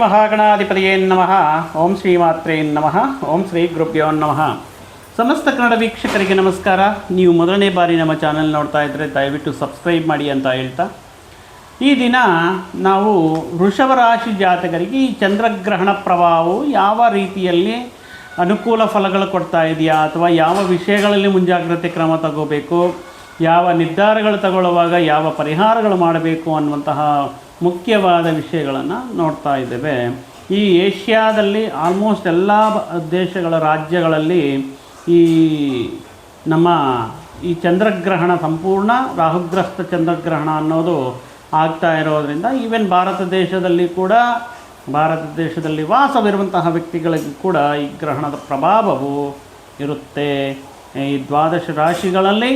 ಮಹಾಗಣಾಧಿಪತಿಯೇ ನಮಃ. ಓಂ ಶ್ರೀಮಾತ್ರೇ ನಮಃ. ಓಂ ಶ್ರೀ ಗುರುಭ್ಯೋ ನಮಃ. ಸಮಸ್ತ ಕನ್ನಡ ವೀಕ್ಷಕರಿಗೆ ನಮಸ್ಕಾರ. ನೀವು ಮೊದಲನೇ ಬಾರಿ ನಮ್ಮ ಚಾನಲ್ ನೋಡ್ತಾ ಇದ್ದರೆ ದಯವಿಟ್ಟು ಸಬ್ಸ್ಕ್ರೈಬ್ ಮಾಡಿ ಅಂತ ಹೇಳ್ತಾ. ಈ ದಿನ ನಾವು ವೃಷಭ ರಾಶಿ ಜಾತಕರಿಗೆ ಈ ಚಂದ್ರಗ್ರಹಣ ಪ್ರಭಾವವು ಯಾವ ರೀತಿಯಲ್ಲಿ ಅನುಕೂಲ ಫಲಗಳು ಕೊಡ್ತಾ ಇದೆಯಾ ಅಥವಾ ಯಾವ ವಿಷಯಗಳಲ್ಲಿ ಮುಂಜಾಗ್ರತೆ ಕ್ರಮ ತಗೋಬೇಕು, ಯಾವ ನಿರ್ಧಾರಗಳು ತಗೊಳ್ಳುವಾಗ ಯಾವ ಪರಿಹಾರಗಳು ಮಾಡಬೇಕು ಅನ್ನುವಂತಹ ಮುಖ್ಯವಾದ ವಿಷಯಗಳನ್ನು ನೋಡ್ತಾ ಇದ್ದೇವೆ. ಈ ಏಷ್ಯಾದಲ್ಲಿ ಆಲ್ಮೋಸ್ಟ್ ಎಲ್ಲ ದೇಶಗಳ ರಾಜ್ಯಗಳಲ್ಲಿ ಈ ನಮ್ಮ ಈ ಚಂದ್ರಗ್ರಹಣ ಸಂಪೂರ್ಣ ರಾಹುಗ್ರಸ್ತ ಚಂದ್ರಗ್ರಹಣ ಅನ್ನೋದು ಆಗ್ತಾ ಇರೋದರಿಂದ ಈವೆನ್ ಭಾರತ ದೇಶದಲ್ಲಿ ಕೂಡ, ಭಾರತ ದೇಶದಲ್ಲಿ ವಾಸವಿರುವಂತಹ ವ್ಯಕ್ತಿಗಳಿಗೂ ಕೂಡ ಈ ಗ್ರಹಣದ ಪ್ರಭಾವವು ಇರುತ್ತೆ. ಈ ದ್ವಾದಶ ರಾಶಿಗಳಲ್ಲಿ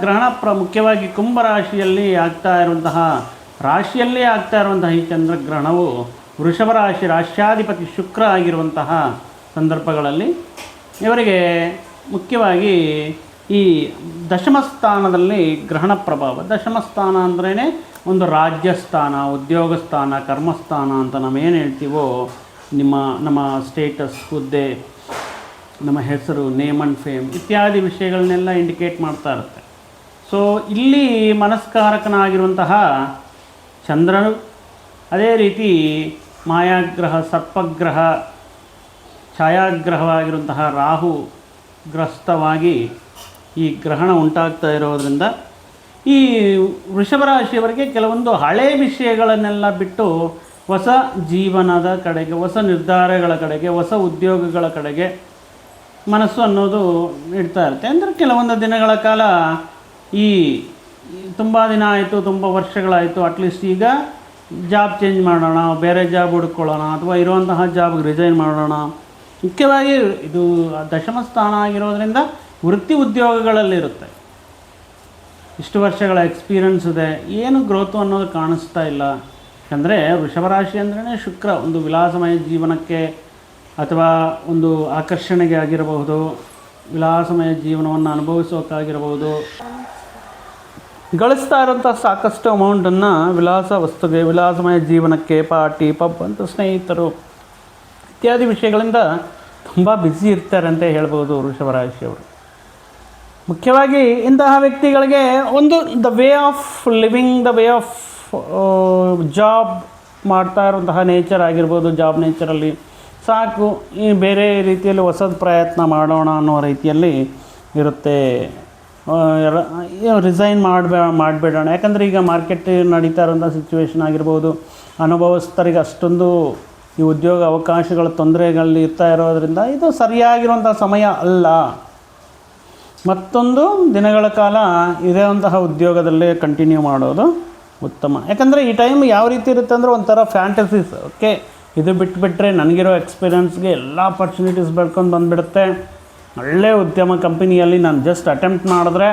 ಗ್ರಹಣ ಪ್ರ ಮುಖ್ಯವಾಗಿ ಕುಂಭ ರಾಶಿಯಲ್ಲಿ ಆಗ್ತಾ ಇರುವಂತಹ ರಾಶಿಯಲ್ಲೇ ಆಗ್ತಾ ಇರುವಂತಹ ಈ ಚಂದ್ರಗ್ರಹಣವು ವೃಷಭ ರಾಶಿ ರಾಶ್ಯಾಧಿಪತಿ ಶುಕ್ರ ಆಗಿರುವಂತಹ ಸಂದರ್ಭಗಳಲ್ಲಿ ಇವರಿಗೆ ಮುಖ್ಯವಾಗಿ ಈ ದಶಮಸ್ಥಾನದಲ್ಲಿ ಗ್ರಹಣ ಪ್ರಭಾವ. ದಶಮಸ್ಥಾನ ಅಂದ್ರೇ ಒಂದು ರಾಜ್ಯ ಸ್ಥಾನ, ಉದ್ಯೋಗ ಸ್ಥಾನ ಕರ್ಮಸ್ಥಾನ ಅಂತ ನಾವೇನು ಹೇಳ್ತೀವೋ ನಿಮ್ಮ, ನಮ್ಮ ಸ್ಟೇಟಸ್ ಹುದ್ದೆ, ನಮ್ಮ ಹೆಸರು ನೇಮ್ ಆ್ಯಂಡ್ ಫೇಮ್ ಇತ್ಯಾದಿ ವಿಷಯಗಳನ್ನೆಲ್ಲ ಇಂಡಿಕೇಟ್ ಮಾಡ್ತಾ ಇರುತ್ತೆ. ಸೊ ಇಲ್ಲಿ ಮನಸ್ಕಾರಕನಾಗಿರುವಂತಹ ಚಂದ್ರನು ಅದೇ ರೀತಿ ಮಾಯಾಗ್ರಹ, ಸರ್ಪಗ್ರಹ, ಛಾಯಾಗ್ರಹವಾಗಿರುವಂತಹ ರಾಹು ಗ್ರಸ್ತವಾಗಿ ಈ ಗ್ರಹಣ ಉಂಟಾಗ್ತಾ ಇರೋದರಿಂದ ಈ ವೃಷಭ ರಾಶಿಯವರಿಗೆ ಕೆಲವೊಂದು ಹಳೆ ವಿಷಯಗಳನ್ನೆಲ್ಲ ಬಿಟ್ಟು ಹೊಸ ಜೀವನದ ಕಡೆಗೆ, ಹೊಸ ನಿರ್ಧಾರಗಳ ಕಡೆಗೆ, ಹೊಸ ಉದ್ಯೋಗಗಳ ಕಡೆಗೆ ಮನಸ್ಸು ಅನ್ನೋದು ಇಡ್ತಾ ಇರುತ್ತೆ. ಅಂದರೆ ಕೆಲವೊಂದು ದಿನಗಳ ಕಾಲ ಈ ತುಂಬ ದಿನ ಆಯಿತು, ತುಂಬ ವರ್ಷಗಳಾಯಿತು ಅಟ್ಲೀಸ್ಟ್ ಈಗ ಜಾಬ್ ಚೇಂಜ್ ಮಾಡೋಣ, ಬೇರೆ ಜಾಬ್ ಹುಡ್ಕೊಳ್ಳೋಣ, ಅಥವಾ ಇರುವಂತಹ ಜಾಬ್ಗೆ ರಿಸೈನ್ ಮಾಡೋಣ. ಮುಖ್ಯವಾಗಿ ಇದು ದಶಮ ಸ್ಥಾನ ಆಗಿರೋದ್ರಿಂದ ವೃತ್ತಿ ಉದ್ಯೋಗಗಳಲ್ಲಿರುತ್ತೆ. ಇಷ್ಟು ವರ್ಷಗಳ ಎಕ್ಸ್ಪೀರಿಯನ್ಸ್ ಇದೆ, ಏನು ಗ್ರೋತು ಅನ್ನೋದು ಕಾಣಿಸ್ತಾ ಇಲ್ಲ. ಯಾಕಂದರೆ ವೃಷಭರಾಶಿ ಅಂದ್ರೇ ಶುಕ್ರ, ಒಂದು ವಿಲಾಸಮಯ ಜೀವನಕ್ಕೆ ಅಥವಾ ಒಂದು ಆಕರ್ಷಣೆಗೆ ಆಗಿರಬಹುದು, ವಿಲಾಸಮಯ ಜೀವನವನ್ನು ಅನುಭವಿಸೋಕ್ಕಾಗಿರಬಹುದು ಗಳಿಸ್ತಾ ಇರೋಂಥ ಸಾಕಷ್ಟು ಅಮೌಂಟನ್ನು ವಿಲಾಸ ವಸ್ತುಗೆ ವಿಲಾಸಮಯ ಜೀವನಕ್ಕೆ, ಪಾರ್ಟಿ ಪಬ್ ಅಂತ ಸ್ನೇಹಿತರು ಇತ್ಯಾದಿ ವಿಷಯಗಳಿಂದ ತುಂಬ ಬ್ಯುಸಿ ಇರ್ತಾರೆ ಅಂತ ಹೇಳ್ಬೋದು ವೃಷಭರಾಶಿಯವರು. ಮುಖ್ಯವಾಗಿ ಇಂತಹ ವ್ಯಕ್ತಿಗಳಿಗೆ ಒಂದು the way of living the way of job ಮಾಡ್ತಾ ಇರುವಂತಹ ನೇಚರ್ ಆಗಿರ್ಬೋದು ಜಾಬ್ ನೇಚರಲ್ಲಿ ಸಾಕು. ಈ ಬೇರೆ ರೀತಿಯಲ್ಲಿ ಹೊಸದು ಪ್ರಯತ್ನ ಮಾಡೋಣ ಅನ್ನೋ ರೀತಿಯಲ್ಲಿ ಇರುತ್ತೆ ರಿಸೈನ್ ಮಾಡಬೇ, ಮಾಡಬೇಡೋಣ. ಯಾಕಂದರೆ ಈಗ ಮಾರ್ಕೆಟ್ ನಡೀತಾ ಇರೋಂಥ ಸಿಚುವೇಶನ್ ಆಗಿರ್ಬೋದು. ಅನುಭವಸ್ಥರಿಗೆ ಅಷ್ಟೊಂದು ಈ ಉದ್ಯೋಗ ಅವಕಾಶಗಳ ತೊಂದರೆಗಳಲ್ಲಿ ಇರ್ತಾ ಇರೋದರಿಂದ ಇದು ಸರಿಯಾಗಿರುವಂಥ ಸಮಯ ಅಲ್ಲ. ಮತ್ತೊಂದು, ದಿನಗಳ ಕಾಲ ಇರುವಂತಹ ಉದ್ಯೋಗದಲ್ಲೇ ಕಂಟಿನ್ಯೂ ಮಾಡೋದು ಉತ್ತಮ. ಯಾಕಂದರೆ ಈ ಟೈಮ್ ಯಾವ ರೀತಿ ಇರುತ್ತೆ ಅಂದರೆ ಒಂಥರ ಫ್ಯಾಂಟಸೀಸ್ ಓಕೆ ಇದು ಬಿಟ್ಬಿಟ್ರೆ ನನಗಿರೋ ಎಕ್ಸ್ಪೀರಿಯನ್ಸ್ಗೆ ಎಲ್ಲ ಅಪರ್ಚುನಿಟೀಸ್ ಬೆಳ್ಕೊಂಡು ಬಂದುಬಿಡುತ್ತೆ. ಒಳ್ಳೆ ಉದ್ಯಮ ಕಂಪನಿಯಲ್ಲಿ ನಾನು ಜಸ್ಟ್ ಅಟೆಂಪ್ಟ್ ಮಾಡಿದ್ರೆ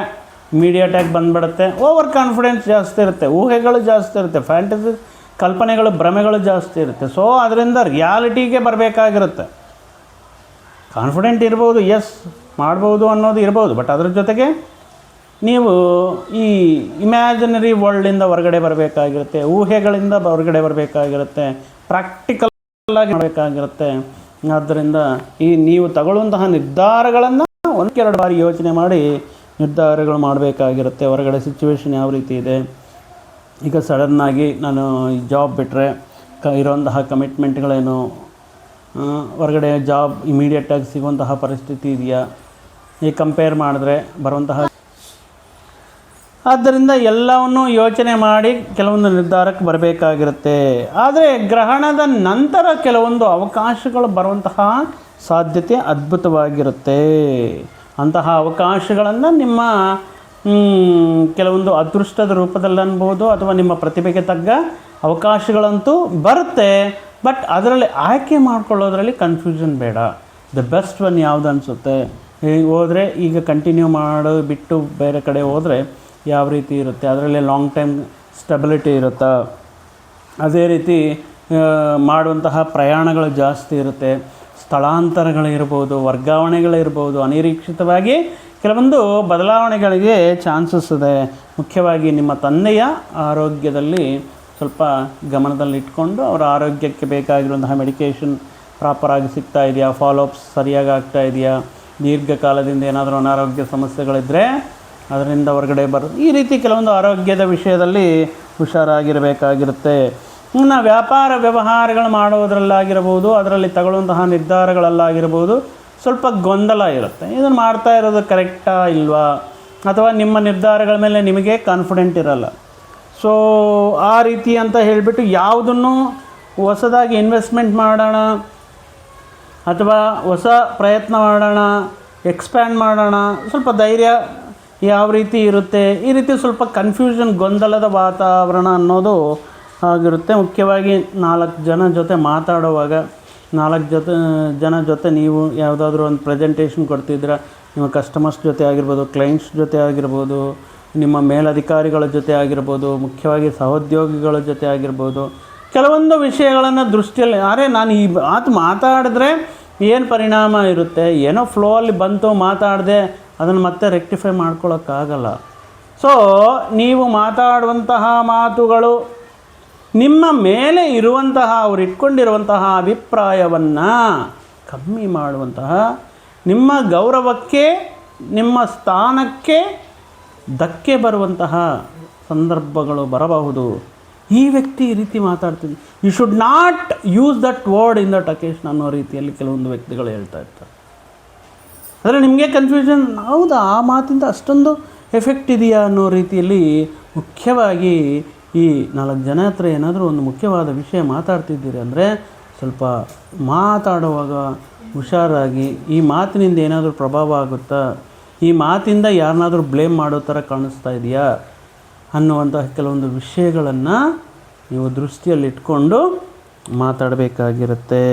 ಅಟ್ಯಾಕ್ ಬಂದ್ಬಿಡುತ್ತೆ. ಓವರ್ ಕಾನ್ಫಿಡೆನ್ಸ್ ಜಾಸ್ತಿ ಇರುತ್ತೆ, ಊಹೆಗಳು ಜಾಸ್ತಿ ಇರುತ್ತೆ ಫ್ಯಾಂಟಸಿ ಕಲ್ಪನೆಗಳು, ಭ್ರಮೆಗಳು ಜಾಸ್ತಿ ಇರುತ್ತೆ. ಸೊ ಅದರಿಂದ ರಿಯಾಲಿಟಿಗೆ ಬರಬೇಕಾಗಿರುತ್ತೆ. ಕಾನ್ಫಿಡೆಂಟ್ ಇರ್ಬೋದು ಎಸ್ ಮಾಡ್ಬೋದು ಅನ್ನೋದು ಇರ್ಬೋದು. ಬಟ್ ಅದ್ರ ಜೊತೆಗೆ ನೀವು ಈ ಇಮ್ಯಾಜಿನರಿ ವರ್ಲ್ಡಿಂದ ಹೊರಗಡೆ ಬರಬೇಕಾಗಿರುತ್ತೆ, ಊಹೆಗಳಿಂದ ಹೊರಗಡೆ ಬರಬೇಕಾಗಿರುತ್ತೆ ಪ್ರಾಕ್ಟಿಕಲ್ ಆಗಿ ಮಾಡಬೇಕಾಗಿರುತ್ತೆ. ಆದ್ದರಿಂದ ಈ ನೀವು ತಗೊಳ್ಳುವಂತಹ ನಿರ್ಧಾರಗಳನ್ನು ಒಂದೆರಡು ಬಾರಿ ಯೋಚನೆ ಮಾಡಿ ನಿರ್ಧಾರಗಳು ಮಾಡಬೇಕಾಗಿರುತ್ತೆ. ಹೊರಗಡೆ ಸಿಚುವೇಶನ್ ಯಾವ ರೀತಿ ಇದೆ? ಈಗ ಸಡನ್ನಾಗಿ ನಾನು ಜಾಬ್ ಬಿಟ್ಟರೆ ಕ ಇರೋಂತಹ ಕಮಿಟ್ಮೆಂಟ್ಗಳೇನು ಹೊರಗಡೆ ಜಾಬ್ ಇಮಿಡಿಯೇಟಾಗಿ ಸಿಗುವಂತಹ ಪರಿಸ್ಥಿತಿ ಇದೆಯಾ? ಈ ಕಂಪೇರ್ ಮಾಡಿದ್ರೆ ಬರುವಂತಹ ಆದ್ದರಿಂದ ಎಲ್ಲವನ್ನೂ ಯೋಚನೆ ಮಾಡಿ ಕೆಲವೊಂದು ನಿರ್ಧಾರಕ್ಕೆ ಬರಬೇಕಾಗಿರುತ್ತೆ. ಆದರೆ ಗ್ರಹಣದ ನಂತರ ಕೆಲವೊಂದು ಅವಕಾಶಗಳು ಬರುವಂತಹ ಸಾಧ್ಯತೆ ಅದ್ಭುತವಾಗಿರುತ್ತೆ. ಅಂತಹ ಅವಕಾಶಗಳನ್ನು ನಿಮ್ಮ ಕೆಲವೊಂದು ಅದೃಷ್ಟದ ರೂಪದಲ್ಲಿ ಅನ್ಬೋದು ಅಥವಾ ನಿಮ್ಮ ಪ್ರತಿಭೆಗೆ ತಗ್ಗ ಅವಕಾಶಗಳಂತೂ ಬರುತ್ತೆ. ಬಟ್ ಅದರಲ್ಲಿ ಆಯ್ಕೆ ಮಾಡ್ಕೊಳ್ಳೋದ್ರಲ್ಲಿ ಕನ್ಫ್ಯೂಷನ್ ಬೇಡ. ದ ಬೆಸ್ಟ್ ಒನ್ ಯಾವುದು ಅನಿಸುತ್ತೆ? ಹೋದರೆ ಈಗ ಕಂಟಿನ್ಯೂ ಮಾಡೋ, ಬಿಟ್ಟು ಬೇರೆ ಕಡೆ ಹೋದರೆ ಯಾವ ರೀತಿ ಇರುತ್ತೆ, ಅದರಲ್ಲಿ ಲಾಂಗ್ ಟೈಮ್ ಸ್ಟೆಬಿಲಿಟಿ ಇರುತ್ತಾ? ಅದೇ ರೀತಿ ಮಾಡುವಂತಹ ಪ್ರಯಾಣಗಳು ಜಾಸ್ತಿ ಇರುತ್ತೆ. ಸ್ಥಳಾಂತರಗಳಿರ್ಬೋದು ವರ್ಗಾವಣೆಗಳಿರ್ಬೋದು ಅನಿರೀಕ್ಷಿತವಾಗಿ ಕೆಲವೊಂದು ಬದಲಾವಣೆಗಳಿಗೆ ಚಾನ್ಸಸ್ ಇದೆ. ಮುಖ್ಯವಾಗಿ ನಿಮ್ಮ ತಂದೆಯ ಆರೋಗ್ಯದಲ್ಲಿ ಸ್ವಲ್ಪ ಗಮನದಲ್ಲಿಟ್ಕೊಂಡು ಅವರ ಆರೋಗ್ಯಕ್ಕೆ ಬೇಕಾಗಿರುವಂತಹ ಮೆಡಿಕೇಷನ್ ಪ್ರಾಪರಾಗಿ ಸಿಗ್ತಾ ಇದೆಯಾ? ಫಾಲೋಅಪ್ಸ್ ಸರಿಯಾಗಿ ಆಗ್ತಾ ಇದೆಯಾ? ದೀರ್ಘಕಾಲದಿಂದ ಏನಾದರೂ ಅನಾರೋಗ್ಯ ಸಮಸ್ಯೆಗಳಿದ್ದರೆ ಅದರಿಂದ ಹೊರಗಡೆ ಬರೋದು ಈ ರೀತಿ ಕೆಲವೊಂದು ಆರೋಗ್ಯದ ವಿಷಯದಲ್ಲಿ ಹುಷಾರಾಗಿರಬೇಕಾಗಿರುತ್ತೆ. ಇನ್ನು ವ್ಯಾಪಾರ ವ್ಯವಹಾರಗಳು ಮಾಡುವುದರಲ್ಲಾಗಿರ್ಬೋದು ಅದರಲ್ಲಿ ತಗೊಳ್ಳುವಂತಹ ನಿರ್ಧಾರಗಳಲ್ಲಾಗಿರ್ಬೋದು ಸ್ವಲ್ಪ ಗೊಂದಲ ಇರುತ್ತೆ. ಇದನ್ನು ಮಾಡ್ತಾ ಇರೋದು ಕರೆಕ್ಟಾ ಇಲ್ವಾ? ಅಥವಾ ನಿಮ್ಮ ನಿರ್ಧಾರಗಳ ಮೇಲೆ ನಿಮಗೆ ಕಾನ್ಫಿಡೆಂಟ್ ಇರಲ್ಲ. ಸೊ ಆ ರೀತಿ ಅಂತ ಹೇಳಿಬಿಟ್ಟು ಯಾವುದನ್ನು ಹೊಸದಾಗಿ ಇನ್ವೆಸ್ಟ್ಮೆಂಟ್ ಮಾಡೋಣ, ಅಥವಾ ಹೊಸ ಪ್ರಯತ್ನ ಮಾಡೋಣ ಎಕ್ಸ್ಪ್ಯಾಂಡ್ ಮಾಡೋಣ, ಸ್ವಲ್ಪ ಧೈರ್ಯ ಯಾವ ರೀತಿ ಇರುತ್ತೆ? ಈ ರೀತಿ ಸ್ವಲ್ಪ ಕನ್ಫ್ಯೂಷನ್ ಗೊಂದಲದ ವಾತಾವರಣ ಅನ್ನೋದು ಆಗಿರುತ್ತೆ. ಮುಖ್ಯವಾಗಿ ನಾಲ್ಕು ಜನ ಜೊತೆ ಮಾತಾಡುವಾಗ, ನಾಲ್ಕು ಜೊತೆ, ಜನ ಜೊತೆ ನೀವು ಯಾವುದಾದ್ರೂ ಒಂದು ಪ್ರೆಸೆಂಟೇಷನ್ ಕೊಡ್ತಿದ್ದೀರಾ. ನಿಮ್ಮ ಕಸ್ಟಮರ್ಸ್ ಜೊತೆ ಆಗಿರ್ಬೋದು ಕ್ಲೈಂಟ್ಸ್ ಜೊತೆ ಆಗಿರ್ಬೋದು, ನಿಮ್ಮ ಮೇಲಧಿಕಾರಿಗಳ ಜೊತೆ ಆಗಿರ್ಬೋದು, ಮುಖ್ಯವಾಗಿ ಸಹೋದ್ಯೋಗಿಗಳ ಜೊತೆ ಆಗಿರ್ಬೋದು. ಕೆಲವೊಂದು ವಿಷಯಗಳನ್ನು ದೃಷ್ಟಿಯಲ್ಲಿ, ಅರೆ ನಾನು ಈ ಮಾತು ಮಾತಾಡಿದ್ರೆ ಏನು ಪರಿಣಾಮ ಇರುತ್ತೆ? ಏನೋ ಫ್ಲೋ ಅಲ್ಲಿ ಬಂತು ಮಾತಾಡಿದೆ ಅದನ್ನು ಮತ್ತೆ ರೆಕ್ಟಿಫೈ ಮಾಡ್ಕೊಳ್ಳೋಕ್ಕಾಗಲ್ಲ ಸೊ ನೀವು ಮಾತಾಡುವಂತಹ ಮಾತುಗಳು, ನಿಮ್ಮ ಮೇಲೆ ಇರುವಂತಹ, ಅವ್ರು ಇಟ್ಕೊಂಡಿರುವಂತಹ ಅಭಿಪ್ರಾಯವನ್ನು ಕಮ್ಮಿ ಮಾಡುವಂತಹ, ನಿಮ್ಮ ಗೌರವಕ್ಕೆ, ನಿಮ್ಮ ಸ್ಥಾನಕ್ಕೆ ಧಕ್ಕೆ ಬರುವಂತಹ ಸಂದರ್ಭಗಳು ಬರಬಹುದು. ಈ ವ್ಯಕ್ತಿ ಈ ರೀತಿ ಮಾತಾಡ್ತೀನಿ you should not use that word in that occasion ಅನ್ನೋ ರೀತಿಯಲ್ಲಿ ಕೆಲವೊಂದು ವ್ಯಕ್ತಿಗಳು ಹೇಳ್ತಾ ಇರ್ತಾರೆ. ಆದರೆ ನಿಮಗೆ ಕನ್ಫ್ಯೂಷನ್ ಹೌದಾ? ಆ ಮಾತಿಂದ ಅಷ್ಟೊಂದು ಎಫೆಕ್ಟ್ ಇದೆಯಾ ಅನ್ನೋ ರೀತಿಯಲ್ಲಿ ಮುಖ್ಯವಾಗಿ ಈ ನಾಲ್ಕು ಜನ ಹತ್ರ ಏನಾದರೂ ಒಂದು ಮುಖ್ಯವಾದ ವಿಷಯ ಮಾತಾಡ್ತಿದ್ದೀರಿ ಅಂದರೆ ಸ್ವಲ್ಪ ಮಾತಾಡುವಾಗ ಹುಷಾರಾಗಿ ಈ ಮಾತಿನಿಂದ ಏನಾದರೂ ಪ್ರಭಾವ ಆಗುತ್ತಾ? ಈ ಮಾತಿಂದ ಯಾರನ್ನಾದರೂ ಬ್ಲೇಮ್ ಮಾಡೋ ಥರ ಕಾಣಿಸ್ತಾ ಇದೆಯಾ? ಅನ್ನುವಂತಹ ಕೆಲವೊಂದು ವಿಷಯಗಳನ್ನು ನೀವು ದೃಷ್ಟಿಯಲ್ಲಿಟ್ಕೊಂಡು ಮಾತಾಡಬೇಕಾಗಿರುತ್ತೆ.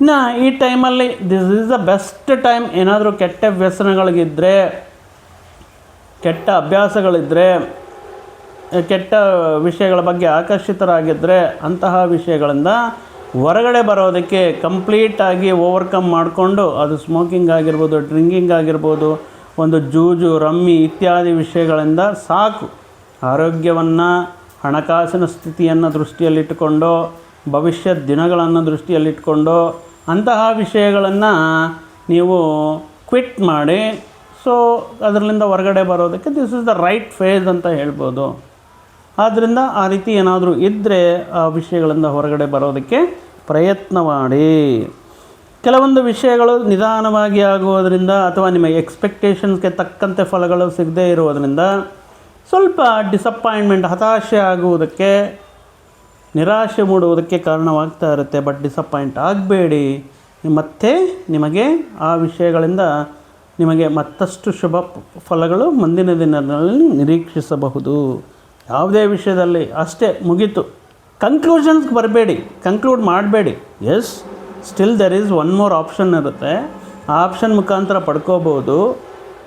ಇನ್ನು ಈ ಟೈಮಲ್ಲಿ this is the best time ಏನಾದರೂ ಕೆಟ್ಟ ವ್ಯಸನಗಳಿಗಿದ್ದರೆ ಕೆಟ್ಟ ಅಭ್ಯಾಸಗಳಿದ್ದರೆ ಕೆಟ್ಟ ವಿಷಯಗಳ ಬಗ್ಗೆ ಆಕರ್ಷಿತರಾಗಿದ್ದರೆ ಅಂತಹ ವಿಷಯಗಳಿಂದ ಹೊರಗಡೆ ಬರೋದಕ್ಕೆ ಕಂಪ್ಲೀಟಾಗಿ ಓವರ್ಕಮ್ ಮಾಡಿಕೊಂಡು ಅದು ಸ್ಮೋಕಿಂಗ್ ಆಗಿರ್ಬೋದು ಡ್ರಿಂಕಿಂಗ್ ಆಗಿರ್ಬೋದು, ಒಂದು ಜೂಜು, ರಮ್ಮಿ ಇತ್ಯಾದಿ ವಿಷಯಗಳಿಂದ ಸಾಕು. ಆರೋಗ್ಯವನ್ನು, ಹಣಕಾಸಿನ ಸ್ಥಿತಿಯನ್ನು ದೃಷ್ಟಿಯಲ್ಲಿಟ್ಟುಕೊಂಡು, ಭವಿಷ್ಯದ ದಿನಗಳನ್ನು ದೃಷ್ಟಿಯಲ್ಲಿಟ್ಕೊಂಡು ಅಂತಹ ವಿಷಯಗಳನ್ನು ನೀವು ಕ್ವಿಟ್ ಮಾಡಿ ಸೊ ಅದರಿಂದ ಹೊರಗಡೆ ಬರೋದಕ್ಕೆ this is the right phase ಅಂತ ಹೇಳ್ಬೋದು. ಆದ್ದರಿಂದ ಆ ರೀತಿ ಏನಾದರೂ ಇದ್ದರೆ ಆ ವಿಷಯಗಳಿಂದ ಹೊರಗಡೆ ಬರೋದಕ್ಕೆ ಪ್ರಯತ್ನ ಮಾಡಿ. ಕೆಲವೊಂದು ವಿಷಯಗಳು ನಿಧಾನವಾಗಿ ಆಗುವುದರಿಂದ ಅಥವಾ ನಿಮ್ಮ ಎಕ್ಸ್ಪೆಕ್ಟೇಷನ್ಸ್ಗೆ ತಕ್ಕಂತೆ ಫಲಗಳು ಸಿಗದೇ ಇರುವುದರಿಂದ ಸ್ವಲ್ಪ ಡಿಸಪಾಯಿಂಟ್ಮೆಂಟ್ ಹತಾಶೆ ಆಗುವುದಕ್ಕೆ ನಿರಾಶೆ ಮೂಡುವುದಕ್ಕೆ ಕಾರಣವಾಗ್ತಾ ಇರುತ್ತೆ ಬಟ್ ಡಿಸಪಾಯಿಂಟ್ ಆಗಬೇಡಿ. ಮತ್ತೆ ನಿಮಗೆ ಆ ವಿಷಯಗಳಿಂದ ನಿಮಗೆ ಮತ್ತಷ್ಟು ಶುಭ ಫಲಗಳು ಮುಂದಿನ ದಿನಗಳಲ್ಲಿ ನಿರೀಕ್ಷಿಸಬಹುದು. ಯಾವುದೇ ವಿಷಯದಲ್ಲಿ ಅಷ್ಟೇ ಮುಗೀತು. ಕನ್ಕ್ಲೂಷನ್ಸ್ಗೆ ಬರಬೇಡಿ ಕನ್ಕ್ಲೂಡ್ ಮಾಡಬೇಡಿ. Yes still there is one more option ಇರುತ್ತೆ. ಆ ಆಪ್ಷನ್ ಮುಖಾಂತರ ಪಡ್ಕೋಬೋದು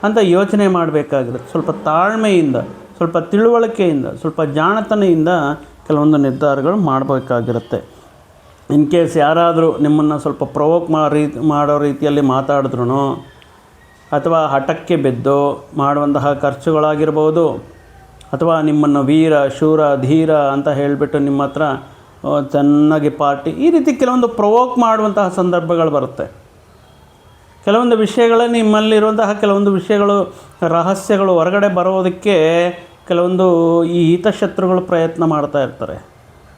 ಅಂತ ಯೋಚನೆ ಮಾಡಬೇಕಾಗಿರುತ್ತೆ ಸ್ವಲ್ಪ ತಾಳ್ಮೆಯಿಂದ, ಸ್ವಲ್ಪ ತಿಳುವಳಿಕೆಯಿಂದ, ಸ್ವಲ್ಪ ಜಾಣತನೆಯಿಂದ ಕೆಲವೊಂದು ನಿರ್ಧಾರಗಳು ಮಾಡಬೇಕಾಗಿರುತ್ತೆ. ಇನ್ ಕೇಸ್ ಯಾರಾದರೂ ನಿಮ್ಮನ್ನು ಸ್ವಲ್ಪ ಪ್ರವೋಕ್ ಮಾಡಿ ಮಾಡೋ ರೀತಿಯಲ್ಲಿ ಮಾತಾಡಿದ್ರು ಅಥವಾ ಹಠಕ್ಕೆ ಬಿದ್ದು, ಮಾಡುವಂತಹ ಖರ್ಚುಗಳಾಗಿರ್ಬೋದು, ಅಥವಾ ನಿಮ್ಮನ್ನು ವೀರ, ಶೂರ, ಧೀರ ಅಂತ ಹೇಳಿಬಿಟ್ಟು ನಿಮ್ಮ ಹತ್ರ ಚೆನ್ನಾಗಿ ಪಾರ್ಟಿ, ಈ ರೀತಿ ಕೆಲವೊಂದು ಪ್ರವೋಕ್ ಮಾಡುವಂತಹ ಸಂದರ್ಭಗಳು ಬರುತ್ತೆ. ಕೆಲವೊಂದು ವಿಷಯಗಳ ನಿಮ್ಮಲ್ಲಿರುವಂತಹ ಕೆಲವೊಂದು ವಿಷಯಗಳು, ರಹಸ್ಯಗಳು ಹೊರಗಡೆ ಬರೋದಕ್ಕೆ ಕೆಲವೊಂದು ಈ ಹಿತಶತ್ರುಗಳು ಪ್ರಯತ್ನ ಮಾಡ್ತಾ ಇರ್ತಾರೆ.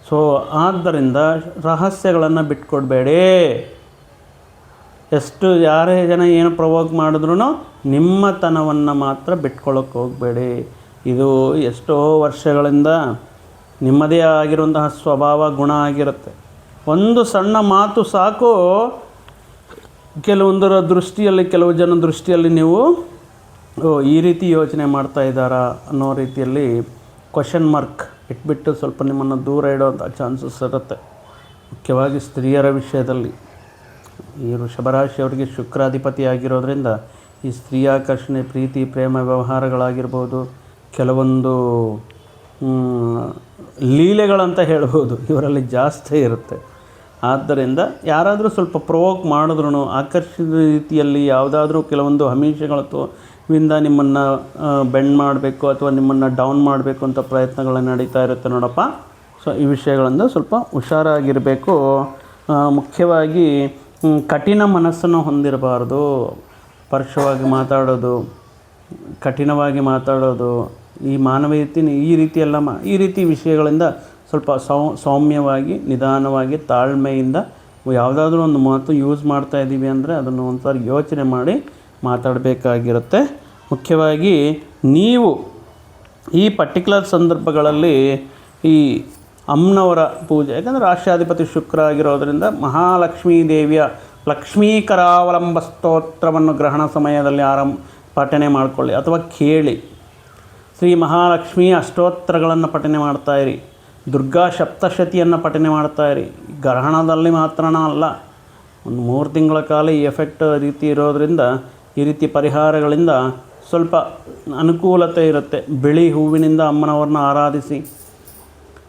ಸೊ ಆದ್ದರಿಂದ ರಹಸ್ಯಗಳನ್ನು ಬಿಟ್ಕೊಡ್ಬೇಡಿ. ಎಷ್ಟು ಯಾರೇ ಜನ ಏನು ಪ್ರವೋಕ್ ಮಾಡಿದ್ರೂ ನಿಮ್ಮತನವನ್ನು ಮಾತ್ರ ಬಿಟ್ಕೊಳ್ಳೋಕೆ ಹೋಗಬೇಡಿ. ಇದು ಎಷ್ಟೋ ವರ್ಷಗಳಿಂದ ನಿಮ್ಮದೇ ಆಗಿರುವಂತಹ ಸ್ವಭಾವ, ಗುಣ ಆಗಿರುತ್ತೆ. ಒಂದು ಸಣ್ಣ ಮಾತು ಸಾಕು. ಕೆಲವೊಂದರ ದೃಷ್ಟಿಯಲ್ಲಿ, ಕೆಲವು ಜನ ದೃಷ್ಟಿಯಲ್ಲಿ ನೀವು ಈ ರೀತಿ ಯೋಚನೆ ಮಾಡ್ತಾ ಇದ್ದಾರಾ ಅನ್ನೋ ರೀತಿಯಲ್ಲಿ ಕ್ವಶನ್ ಮಾರ್ಕ್ ಇಟ್ಬಿಟ್ಟು ಸ್ವಲ್ಪ ನಿಮ್ಮನ್ನು ದೂರ ಇಡುವಂಥ ಚಾನ್ಸಸ್ ಇರುತ್ತೆ. ಮುಖ್ಯವಾಗಿ ಸ್ತ್ರೀಯರ ವಿಷಯದಲ್ಲಿ. ಈ ವೃಷಭರಾಶಿಯವರಿಗೆ ಶುಕ್ರಾಧಿಪತಿ ಆಗಿರೋದ್ರಿಂದ ಈ ಸ್ತ್ರೀ ಆಕರ್ಷಣೆ, ಪ್ರೀತಿ, ಪ್ರೇಮ ವ್ಯವಹಾರಗಳಾಗಿರ್ಬೋದು, ಕೆಲವೊಂದು ಲೀಲೆಗಳಂತ ಹೇಳ್ಬೋದು, ಇವರಲ್ಲಿ ಜಾಸ್ತಿ ಇರುತ್ತೆ. ಆದ್ದರಿಂದ ಯಾರಾದರೂ ಸ್ವಲ್ಪ ಪ್ರೊವೋಕ್ ಮಾಡಿದ್ರು ಆಕರ್ಷಿತ ರೀತಿಯಲ್ಲಿ ಯಾವುದಾದ್ರೂ ಕೆಲವೊಂದು ಹಮೀಷಗಳು ವಿಂದ ನಿಮ್ಮನ್ನು ಬೆಂಡ್ ಮಾಡಬೇಕು ಅಥವಾ ನಿಮ್ಮನ್ನು ಡೌನ್ ಮಾಡಬೇಕು ಅಂತ ಪ್ರಯತ್ನಗಳು ನಡೀತಾ ಇರುತ್ತೆ ನೋಡಪ್ಪ. ಸೊ, ಈ ವಿಷಯಗಳಿಂದ ಸ್ವಲ್ಪ ಹುಷಾರಾಗಿರಬೇಕು. ಮುಖ್ಯವಾಗಿ ಕಠಿಣ ಮನಸ್ಸನ್ನು ಹೊಂದಿರಬಾರ್ದು. ಪರುಷವಾಗಿ ಮಾತಾಡೋದು, ಕಠಿಣವಾಗಿ ಮಾತಾಡೋದು, ಈ ಮಾನವೀಯತಿನ ಈ ರೀತಿ ಎಲ್ಲ ಮಾ, ಈ ರೀತಿ ವಿಷಯಗಳಿಂದ ಸ್ವಲ್ಪ ಸೌ, ಸೌಮ್ಯವಾಗಿ, ನಿಧಾನವಾಗಿ, ತಾಳ್ಮೆಯಿಂದ, ಯಾವುದಾದ್ರೂ ಒಂದು ಮಾತು ಯೂಸ್ ಮಾಡ್ತಾ ಇದ್ದೀವಿ ಅಂದರೆ ಅದನ್ನು ಒಂದ್ಸಾರಿ ಯೋಚನೆ ಮಾಡಿ ಮಾತಾಡಬೇಕಾಗಿರುತ್ತೆ. ಮುಖ್ಯವಾಗಿ ನೀವು ಈ ಪರ್ಟಿಕ್ಯುಲರ್ ಸಂದರ್ಭಗಳಲ್ಲಿ ಈ ಅಮ್ಮನವರ ಪೂಜೆ, ಯಾಕಂದರೆ ರಾಷ್ಟ್ರಾಧಿಪತಿ ಶುಕ್ರ ಆಗಿರೋದರಿಂದ ಮಹಾಲಕ್ಷ್ಮೀ ದೇವಿಯ ಲಕ್ಷ್ಮೀಕರಾವಲಂಬ ಸ್ತೋತ್ರವನ್ನು ಗ್ರಹಣ ಸಮಯದಲ್ಲಿ ಆರಂಭ ಪಠನೆ ಮಾಡಿಕೊಳ್ಳಿ ಅಥವಾ ಕೇಳಿ. ಶ್ರೀ ಮಹಾಲಕ್ಷ್ಮಿ ಅಷ್ಟೋತ್ತರಗಳನ್ನು ಪಠನೆ ಮಾಡ್ತಾ ಇರಿ. ದುರ್ಗಾ ಸಪ್ತಶತಿಯನ್ನು ಪಠನೆ ಮಾಡ್ತಾ ಇರಿ. ಗ್ರಹಣದಲ್ಲಿ ಮಾತ್ರನ ಅಲ್ಲ. ಒಂದು ಮೂರು ತಿಂಗಳ ಕಾಲ ಈ ಎಫೆಕ್ಟ್ ರೀತಿ ಇರೋದರಿಂದ ಈ ರೀತಿ ಪರಿಹಾರಗಳಿಂದ ಸ್ವಲ್ಪ ಅನುಕೂಲತೆ ಇರುತ್ತೆ. ಬಿಳಿ ಹೂವಿನಿಂದ ಅಮ್ಮನವ್ರನ್ನ ಆರಾಧಿಸಿ.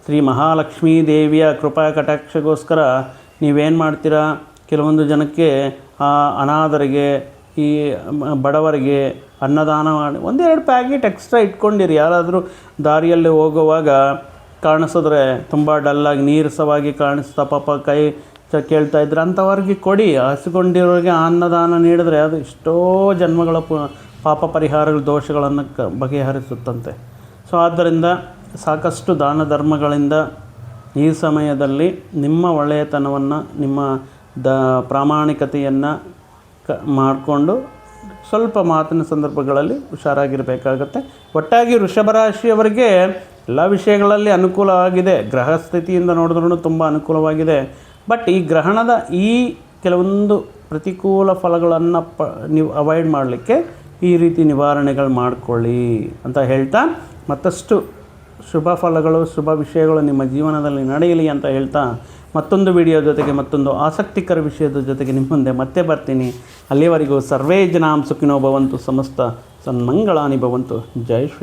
ಶ್ರೀ ಮಹಾಲಕ್ಷ್ಮೀ ದೇವಿಯ ಕೃಪಾ ಕಟಾಕ್ಷಗೋಸ್ಕರ ನೀವೇನು ಮಾಡ್ತೀರಾ? ಕೆಲವೊಂದು ಜನಕ್ಕೆ ಆ ಅನಾಥರಿಗೆ ಈ ಬಡವರಿಗೆ ಅನ್ನದಾನ ಮಾಡಿ, ಒಂದೆರಡು ಪ್ಯಾಕೆಟ್ ಎಕ್ಸ್ಟ್ರಾ ಇಟ್ಕೊಂಡಿರಿ. ಯಾರಾದರೂ ದಾರಿಯಲ್ಲಿ ಹೋಗುವಾಗ ಕಾಣಿಸಿದ್ರೆ ತುಂಬ ಡಲ್ಲಾಗಿ, ನೀರಸವಾಗಿ ಕಾಣಿಸ್ತಾ, ಪಾಪ ಕೈ ಕೇಳ್ತಾ ಇದ್ರೆ. ಅಂಥವ್ರಿಗೆ ಕೊಡಿ. ಹಸಿಕೊಂಡಿರೋರಿಗೆ ಅನ್ನದಾನ ನೀಡಿದ್ರೆ ಅದು ಎಷ್ಟೋ ಜನ್ಮಗಳ ಪಾಪ ಪರಿಹಾರಗಳ ದೋಷಗಳನ್ನು ಕ, ಬಗೆಹರಿಸುತ್ತಂತೆ. ಸೊ ಆದ್ದರಿಂದ ಸಾಕಷ್ಟು ದಾನ ಧರ್ಮಗಳಿಂದ ಈ ಸಮಯದಲ್ಲಿ ನಿಮ್ಮ ಒಳ್ಳೆಯತನವನ್ನು, ನಿಮ್ಮ ದ, ಪ್ರಾಮಾಣಿಕತೆಯನ್ನು ಕ, ಮಾಡಿಕೊಂಡು ಸ್ವಲ್ಪ ಮಾತಿನ ಸಂದರ್ಭಗಳಲ್ಲಿ ಹುಷಾರಾಗಿರಬೇಕಾಗತ್ತೆ. ಒಟ್ಟಾಗಿ ವೃಷಭ ರಾಶಿಯವರಿಗೆ ಎಲ್ಲ ವಿಷಯಗಳಲ್ಲಿ ಅನುಕೂಲ ಆಗಿದೆ. ಗ್ರಹ ಸ್ಥಿತಿಯಿಂದ ನೋಡಿದ್ರೂ ತುಂಬ ಅನುಕೂಲವಾಗಿದೆ. ಬಟ್ ಈ ಗ್ರಹಣದ ಈ ಕೆಲವೊಂದು ಪ್ರತಿಕೂಲ ಫಲಗಳನ್ನು ಪ, ನೀವು ಅವಾಯ್ಡ್ ಮಾಡಲಿಕ್ಕೆ ಈ ರೀತಿ ನಿವಾರಣೆಗಳು ಮಾಡಿಕೊಳ್ಳಿ ಅಂತ ಹೇಳ್ತಾ ಮತ್ತಷ್ಟು ಶುಭ ಫಲಗಳು, ಶುಭ ವಿಷಯಗಳು ನಿಮ್ಮ ಜೀವನದಲ್ಲಿ ನಡೆಯಲಿ ಅಂತ ಹೇಳ್ತಾ ಮತ್ತೊಂದು ವಿಡಿಯೋ ಜೊತೆಗೆ ಮತ್ತೊಂದು ಆಸಕ್ತಿಕರ ವಿಷಯದ ಜೊತೆಗೆ ನಿಮ್ಮ ಮುಂದೆ ಮತ್ತೆ ಬರ್ತೀನಿ. ಅಲ್ಲಿಯವರೆಗೂ ಸರ್ವೇ ಜನಾಂ ಸುಖಿನೋ ಭವಂತು, ಸಮಸ್ತ ಸನ್ಮಂಗಳಾನಿ ಭವಂತು. ಜೈ ಶ್ರೀ